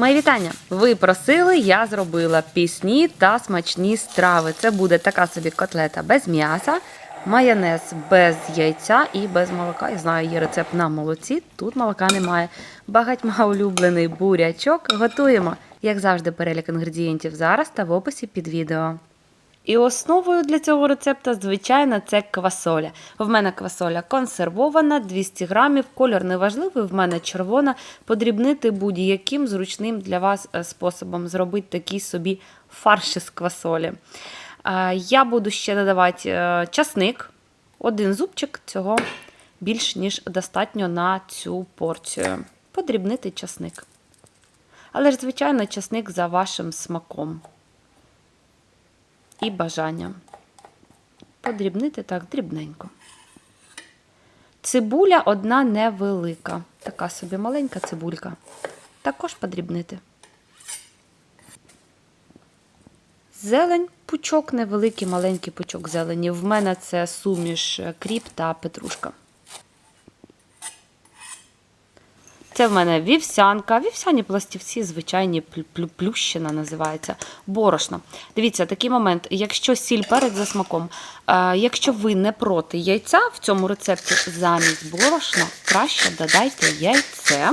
Мої вітання! Ви просили, я зробила пісні та смачні страви. Це буде така собі котлета без м'яса, майонез без яйця і без молока. Я знаю, є рецепт на молоці. Тут молока немає. Багатьма улюблений бурячок. Готуємо, як завжди, перелік інгредієнтів зараз та в описі під відео. І основою для цього рецепта, звичайно, це квасоля. В мене квасоля консервована, 200 грамів, кольор неважливий, в мене червона. Подрібнити будь-яким зручним для вас е, способом зробити такий собі фарш із квасолі. Я буду ще додавати е, часник, один зубчик, цього більш ніж достатньо на цю порцію. Подрібнити часник. Але ж, звичайно, часник за вашим смаком і бажанням. Подрібнити так дрібненько. Цибуля одна невелика. Така собі маленька цибулька. Також подрібнити. Зелень, пучок, невеликий маленький пучок зелені. В мене це суміш е, кріп та петрушка. Це в мене вівсянка, вівсяні пластівці, звичайні плю- плю- плющина називається, борошно. Дивіться, такий момент, якщо сіль перець за смаком, е, якщо ви не проти яйця в цьому рецепті замість борошна, краще додайте яйце,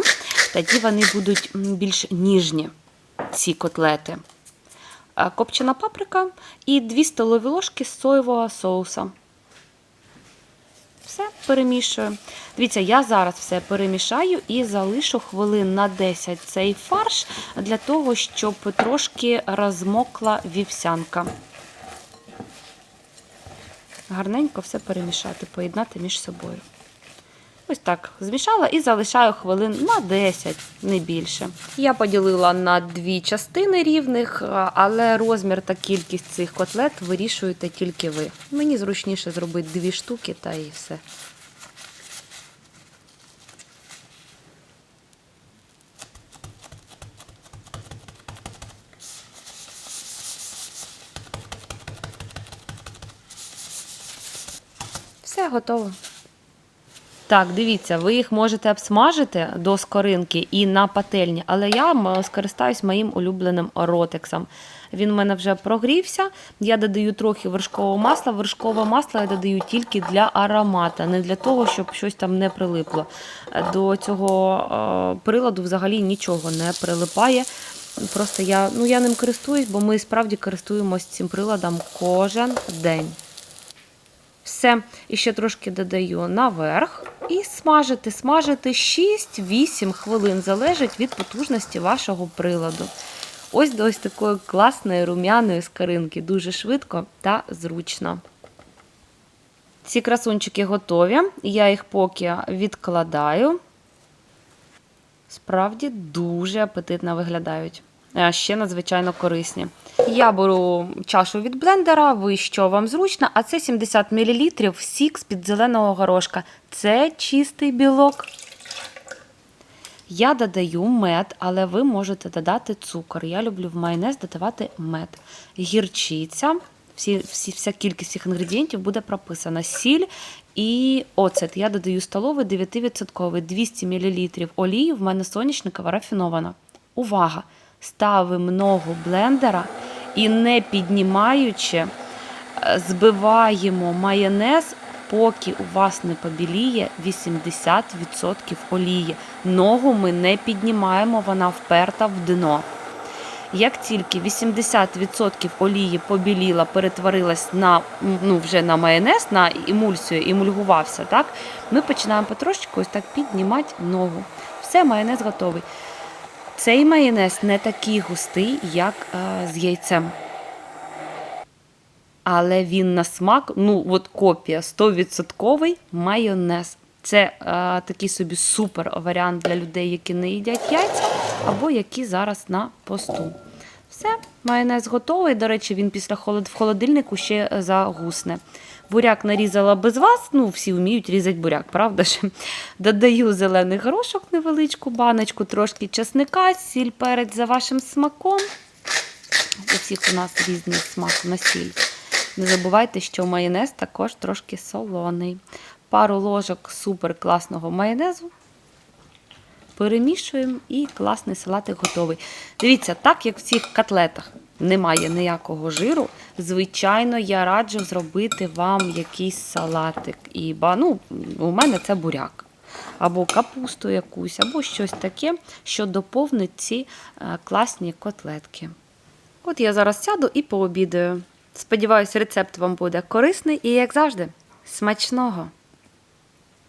тоді вони будуть більш ніжні, ці котлети. Е, Копчена паприка і 2 столові ложки соєвого соуса. Все перемішую. Дивіться, я зараз все перемішаю і залишу хвилин на 10 цей фарш для того, щоб трошки розмокла вівсянка. Гарненько все перемішати, поєднати між собою. Ось так змішала і залишаю хвилин на 10, не більше. Я поділила на дві частини рівних, але розмір та кількість цих котлет вирішуєте тільки ви. Мені зручніше зробити дві штуки та і все. Все готово. Так, дивіться, ви їх можете обсмажити до скоринки і на пательні, але я скористаюсь моїм улюбленим ротексом. Він в мене вже прогрівся. Я додаю трохи вершкового масла. Вершкове масло я додаю тільки для аромата, не для того, щоб щось там не прилипло. До цього е, приладу взагалі нічого не прилипає. Просто я, ну, я ним користуюсь, бо ми справді користуємось цим приладом кожен день. Все, і ще трошки додаю наверх. І смажити, смажити 6-8 хвилин, залежить від потужності вашого приладу. Ось до ось такої класної рум'яної скаринки, дуже швидко та зручно. Ці красунчики готові, я їх поки відкладаю. Справді дуже апетитно виглядають. А ще надзвичайно корисні. Я беру чашу від блендера, ви що вам зручно, а це 70 мл сік з-під зеленого горошка. Це чистий білок. Я додаю мед, але ви можете додати цукор. Я люблю в майонез додавати мед. Гірчиця, всі, всі, вся кількість цих інгредієнтів буде прописана. Сіль і оцет. Я додаю столовий 9%, 200 мл олії, в мене соняшникова рафінована. Увага! Ставимо ногу блендера і не піднімаючи, е, збиваємо майонез, поки у вас не побіліє 80% олії. Ногу ми не піднімаємо, вона вперта в дно. Як тільки 80% олії побіліла, перетворилась на ну, вже на майонез, на емульсію, емульгувався, так? ми починаємо потрошечку ось так піднімати ногу. Все, майонез готовий. Цей майонез не такий густий, як е, з яйцем. Але він на смак, ну, от копія 100% майонез. Це е, такий собі супер варіант для людей, які не їдять яйця, або які зараз на посту. Все, майонез готовий. До речі, він після холод... в холодильнику ще загусне. Буряк нарізала без вас. Ну, всі вміють різати буряк, правда ж? Додаю зелений горошок, невеличку баночку, трошки чесника, сіль перець за вашим смаком. У всіх у нас різний смак на сіль. Не забувайте, що майонез також трошки солоний. Пару ложок супер класного майонезу. Перемішуємо і класний салатик готовий. Дивіться, так як в цих котлетах немає ніякого жиру, звичайно, я раджу зробити вам якийсь салатик. І, ну, у мене це буряк. Або капусту якусь, або щось таке, що доповнить ці е, класні котлетки. От я зараз сяду і пообідаю. Сподіваюсь, рецепт вам буде корисний і, як завжди, смачного!